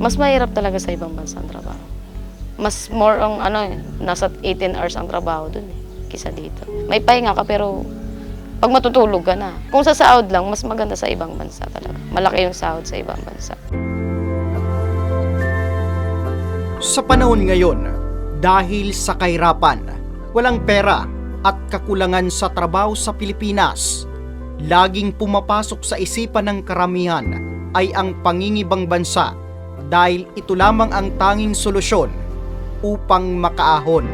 Mas mahirap talaga sa ibang bansa ang trabaho. Mas more ang ano eh, nasa 18 hours ang trabaho dun eh, kisa dito. May pahinga ka pero pag matutulog ka na. Kung sa sahod lang, mas maganda sa ibang bansa talaga. Malaki yung sahod sa ibang bansa. Sa panahon ngayon, dahil sa kahirapan, walang pera at kakulangan sa trabaho sa Pilipinas, laging pumapasok sa isipan ng karamihan ay ang pangingibang bansa dahil ito lamang ang tanging solusyon upang makaahon.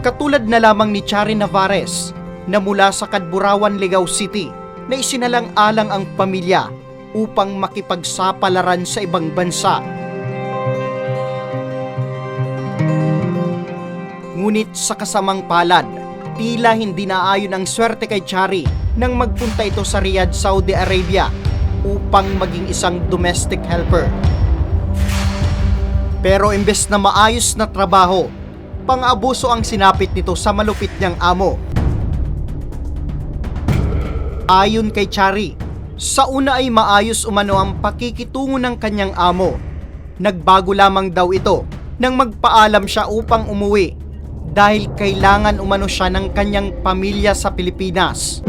Katulad na lamang ni Chari Navarez na mula sa Kadburawan, Ligao City na isinalang-alang ang pamilya upang makipagsapalaran sa ibang bansa. Ngunit sa kasamang palad, tila hindi naayon ang swerte kay Chari nang magpunta ito sa Riyadh, Saudi Arabia upang maging isang domestic helper. Pero imbes na maayos na trabaho, pang-abuso ang sinapit nito sa malupit niyang amo. Ayon kay Chari, sa una ay maayos umano ang pakikitungo ng kanyang amo. Nagbago lamang daw ito nang magpaalam siya upang umuwi dahil kailangan umano siya ng kanyang pamilya sa Pilipinas.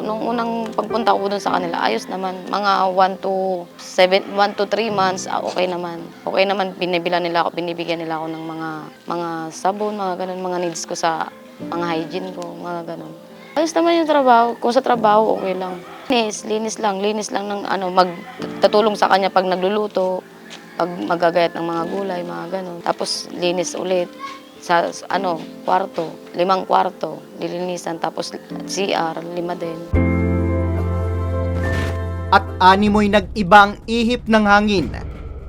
Nung unang pagpunta ko dun sa kanila, ayos naman. Mga 1 to 7, 1 to 3 months, ah, okay naman. Okay naman, binibila nila ako, binibigyan nila ako ng mga mga sabon, mga ganun, mga needs ko sa mga hygiene ko, mga ganun. Ayos naman yung trabaho. Kung sa trabaho, okay lang. Linis, linis lang, linis lang ng ano, magtatulong sa kanya pag nagluluto, pag magagayat ng mga gulay, mga ganun. Tapos linis ulit sa ano, kwarto, limang kwarto, dilinisan, tapos CR, lima din. At animoy nag-iba ihip ng hangin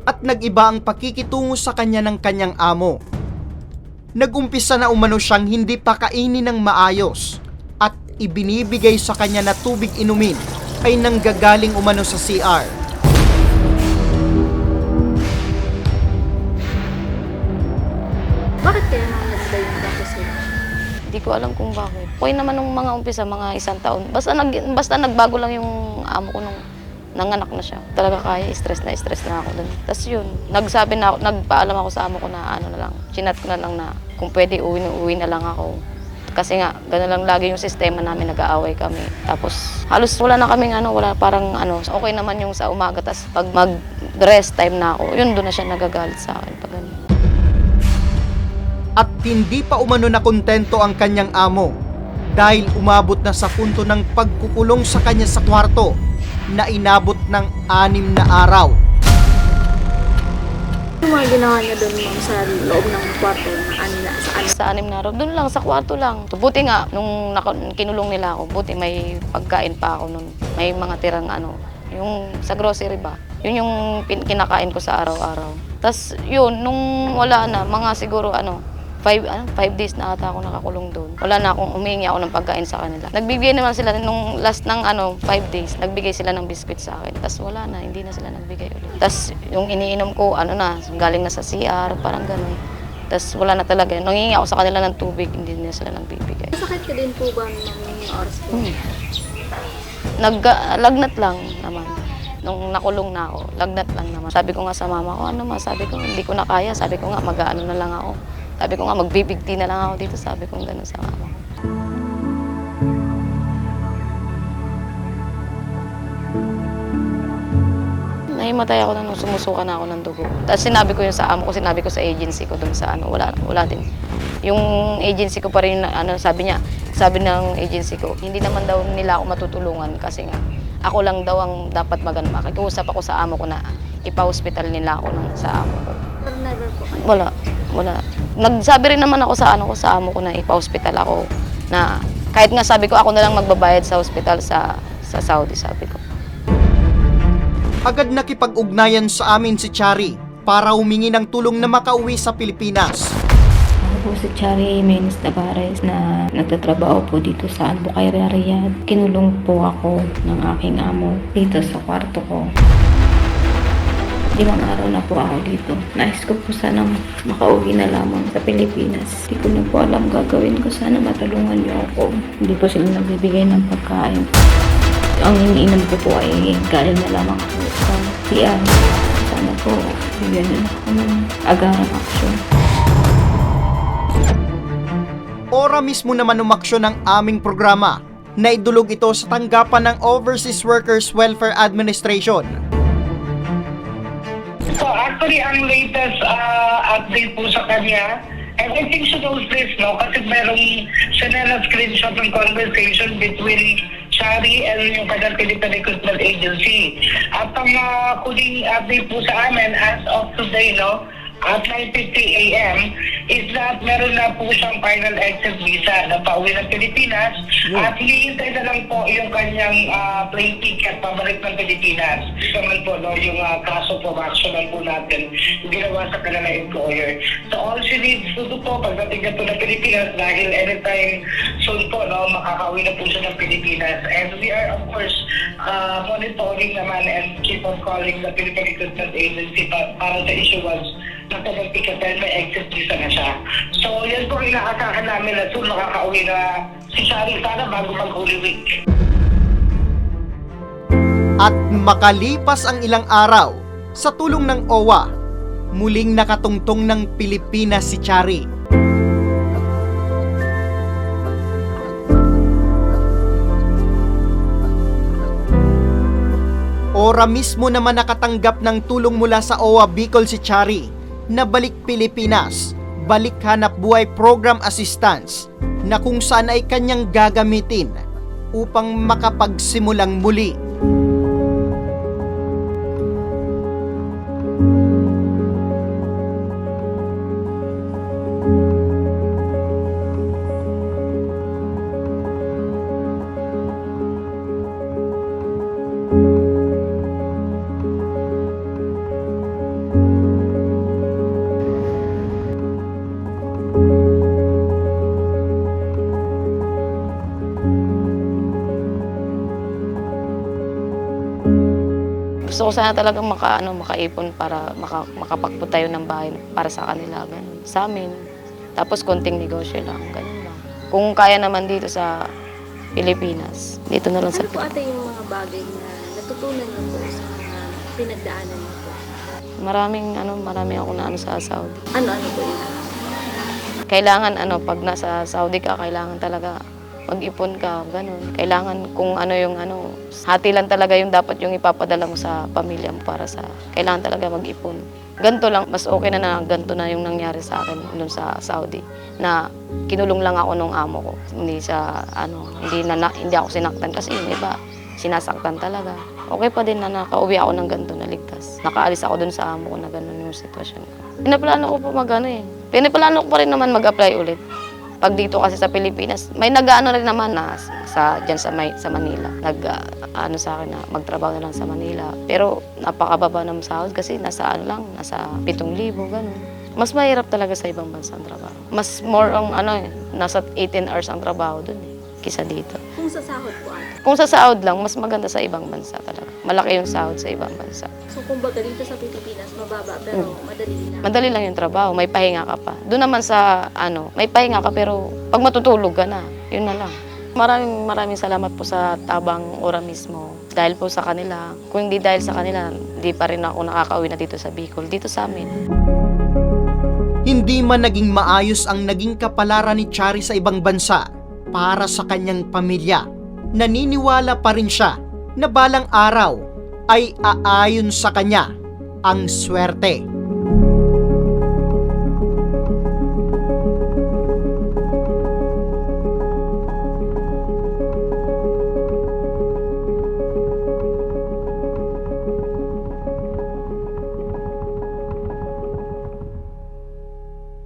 at nag-iba ang pakikitungo sa kanya ng kanyang amo. Nagumpisa na umano siyang hindi pa kainin ng maayos at ibinibigay sa kanya na tubig inumin ay nanggagaling umano sa CR. Bakit kaya dati sila? Hindi ko alam kung bakit. Okay naman nung mga umpisa, mga isang taon. Basta, nag, basta nagbago lang yung amo ko nung nanganak na siya. Talaga kaya, stress na stress na ako dun. Tapos yun, nagsabi na ako, nagpaalam ako sa amo ko na ano na lang, chinat ko na lang na kung pwede uwi na uwi na lang ako. Kasi nga, gano'n lang lagi yung sistema namin, nag-aaway kami. Tapos, halos wala na kaming ano, wala parang ano, okay naman yung sa umaga. Tapos pag mag-rest time na ako, yun doon na siya nagagalit sa akin. Pag ganun. At hindi pa umano na kontento ang kanyang amo dahil umabot na sa punto ng pagkukulong sa kanya sa kwarto na inabot ng anim na araw. Ano mga ginawa niya doon ma'am sa loob ng kwarto ng anila sa anila? Sa anim na araw, doon lang, sa kwarto lang. Buti nga, nung naka, kinulong nila ako, buti may pagkain pa ako nun. May mga tirang ano, yung sa grocery ba, yun yung pin- kinakain ko sa araw-araw. Tapos yun, nung wala na, mga siguro ano, five, ano, five days na ata ako nakakulong doon. Wala na akong humingi ako ng pagkain sa kanila. Nagbibigay naman sila nung last ng ano, five days, nagbigay sila ng biscuit sa akin. Tapos wala na, hindi na sila nagbigay ulit. Tapos yung iniinom ko, ano na, galing na sa CR, parang ganun. Tapos wala na talaga. Nangingi ako sa kanila ng tubig, hindi na sila nagbibigay. Masakit ka din po ba yung oras po? Hmm. Nag, lagnat lang naman. Nung nakulong na ako, lagnat lang naman. Sabi ko nga sa mama ko, ano ma, sabi ko, hindi ko na kaya. Sabi ko nga, mag-ano na lang ako. Sabi ko nga, magbibigti na lang ako dito. Sabi ko gano'n sa mama ko. Nahimatay ako na nung sumusuka na ako ng dugo. Tapos sinabi ko yun sa amo ko, sinabi ko sa agency ko dun sa ano, wala, wala din. Yung agency ko pa rin, ano, sabi niya, sabi ng agency ko, hindi naman daw nila ako matutulungan kasi nga, ako lang daw ang dapat magano. Makikiusap ako sa amo ko na ipa-hospital nila ako ng, sa amo ko. Pero never po. Wala, wala. Nagsabi rin naman ako sa ano ko sa amo ko na ipa-hospital ako na kahit nga sabi ko ako na lang magbabayad sa hospital sa sa Saudi sabi ko. Agad nakipag-ugnayan sa amin si Chari para humingi ng tulong na makauwi sa Pilipinas. Ako po si Chari Menes Tavares na nagtatrabaho po dito sa Albuquerque, Riyadh. Kinulong po ako ng aking amo dito sa kwarto ko. Limang araw na po ako dito. Nais ko po sana makauwi na lamang sa Pilipinas. Hindi ko na po alam gagawin ko. Sana matulungan niyo ako. Hindi po sila nagbibigay ng pagkain. Ang iniinom ko po ay galing na lamang po sa CR. Sana po bigyan niyo ako ng agarang aksyon. Ora mismo naman umaksyon ng aming programa na idulog ito sa tanggapan ng Overseas Workers Welfare Administration. So actually, ang latest uh, update po sa kanya, think she knows this, no? Kasi merong sinena screenshot ng conversation between Shari and yung kanyang Philippine Recruitment Agency. At ang uh, huling update po sa amin as of today, no? At 9.50 a.m. is that meron na po siyang final exit visa na pauwi ng Pilipinas at hihintay na lang po yung kanyang ah, plane ticket pabalik ng Pilipinas. Naman po no, yung ah, kaso po, action lang po natin ginawa sa kanilang employer. So all she needs to do po pagdating na po ng Pilipinas dahil anytime soon po no, makakauwi na po siya ng Pilipinas. And we are of course ah, monitoring naman and keep on calling the Philippine Recruitment Agency pa, para sa issuance kanyang ticket dahil may exit visa na siya. So yan po inaasahan namin na soon makakauwi na si Shari sana bago mag-Holy Week. At makalipas ang ilang araw, sa tulong ng OWA, muling nakatungtong ng Pilipinas si Chari. Ora mismo naman nakatanggap ng tulong mula sa OWA Bicol si Chari na balik Pilipinas, balik hanap buhay program assistance na kung saan ay kanyang gagamitin upang makapagsimulang muli ko sana talagang maka, ano, makaipon para maka, makapagputayo ng bahay para sa kanila. Ganun. Sa amin. Tapos konting negosyo lang. Ganun lang. Kung kaya naman dito sa Pilipinas, dito na lang sa Ano po ate yung mga bagay na natutunan niyo po sa mga pinagdaanan niyo po? Maraming ano, marami ako na ano sa Saudi. Ano-ano po yun? Kailangan ano, pag nasa Saudi ka, kailangan talaga mag-ipon ka, ganun. Kailangan kung ano yung ano, hati lang talaga yung dapat yung ipapadala mo sa pamilya mo para sa, kailangan talaga mag-ipon. Ganto lang, mas okay na na ganto na yung nangyari sa akin dun sa Saudi. Na kinulong lang ako nung amo ko. Hindi sa, ano, hindi, na, hindi ako sinaktan kasi yung iba, sinasaktan talaga. Okay pa din na nakauwi ako ng ganito na ligtas. Nakaalis ako dun sa amo ko na ganun yung sitwasyon ko. Pinaplano ko po mag ano eh. Pinaplano ko pa rin naman mag-apply ulit. Pag dito kasi sa Pilipinas, may nag-ano rin naman na sa diyan sa May, sa Manila. Nag ah, ano sa akin na magtrabaho na lang sa Manila. Pero napakababa ng sahod kasi nasa ano lang, nasa 7,000 ganun. Mas mahirap talaga sa ibang bansa ang trabaho. Mas more ang ano eh, nasa 18 hours ang trabaho dun eh, kisa dito. Kung sa sahod po ate. Kung sa sahod lang, mas maganda sa ibang bansa talaga. Malaki yung sahod sa ibang bansa. So kumbaga dito sa Pilipinas, mababa pero madali lang. Madali lang yung trabaho, may pahinga ka pa. Doon naman sa ano, may pahinga ka pero pag matutulog ka na, yun na lang. Maraming maraming salamat po sa Tabang Ora mismo. Dahil po sa kanila, kung hindi dahil sa kanila, hindi pa rin ako nakakauwi na dito sa Bicol, dito sa amin. Hindi man naging maayos ang naging kapalaran ni Chari sa ibang bansa para sa kanyang pamilya. Naniniwala pa rin siya na balang araw ay aayon sa kanya ang swerte.